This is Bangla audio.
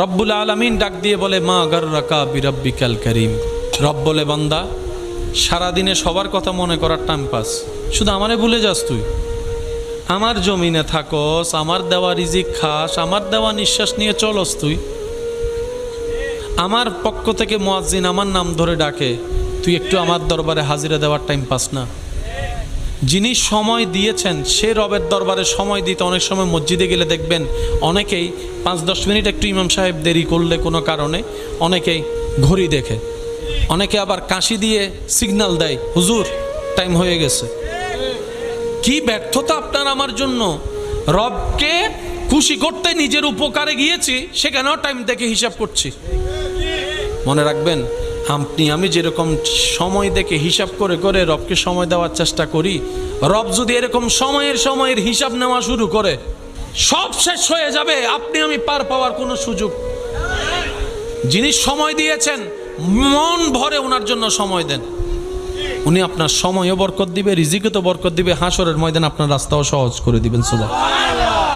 রব্বুল আলমিন ডাক দিয়ে বলে, মা গর্রাকা বিরব্বিকাল করিম। রব বলে, বান্দা, সারাদিনে সবার কথা মনে করার টাইম পাস শুধু আমারে ভুলে যাস তুই। আমার জমিনে থাকস, আমার দেওয়া রিজিক খাস, আমার দেওয়া নিঃশ্বাস নিয়ে চলস তুই। আমার পক্ষ থেকে মোয়াজ্জিন আমার নাম ধরে ডাকে, তুই একটু আমার দরবারে হাজিরা দেওয়ার টাইম পাস না। যিনি সময় দিয়েছেন, সে রবের দরবারে সময় দিতে অনেক সময় মসজিদে গেলে দেখবেন অনেকেই পাঁচ দশ মিনিট একটু ইমাম সাহেব দেরি করলে কোনো কারণে অনেকেই ঘড়ি দেখে। অনেকে আবার কাশি দিয়ে সিগন্যাল দেয়, হুজুর, টাইম হয়ে গেছে। কি ব্যর্থতা আপনার আমার জন্য? রবকে খুশি করতে নিজের উপকারে গিয়েছি, সেখানেও টাইম দেখে হিসাব করছি। মনে রাখবেন আপনি, আমি যেরকম সময় দেখে হিসাব করে করে রবকে সময় দেওয়ার চেষ্টা করি, রব যদি এরকম সময়ের সময়ের হিসাব নেওয়া শুরু করে, সব শেষ হয়ে যাবে, আপনি, আমি পার পাওয়ার কোনো সুযোগ। যিনি সময় দিয়েছেন, মন ভরে ওনার জন্য সময় দেন। উনি আপনার সময়ও বরকত দিবে রিজিকে তো বরকত দিবে, হাসরের ময়দান আপনার রাস্তাও সহজ করে দিবেন সুবা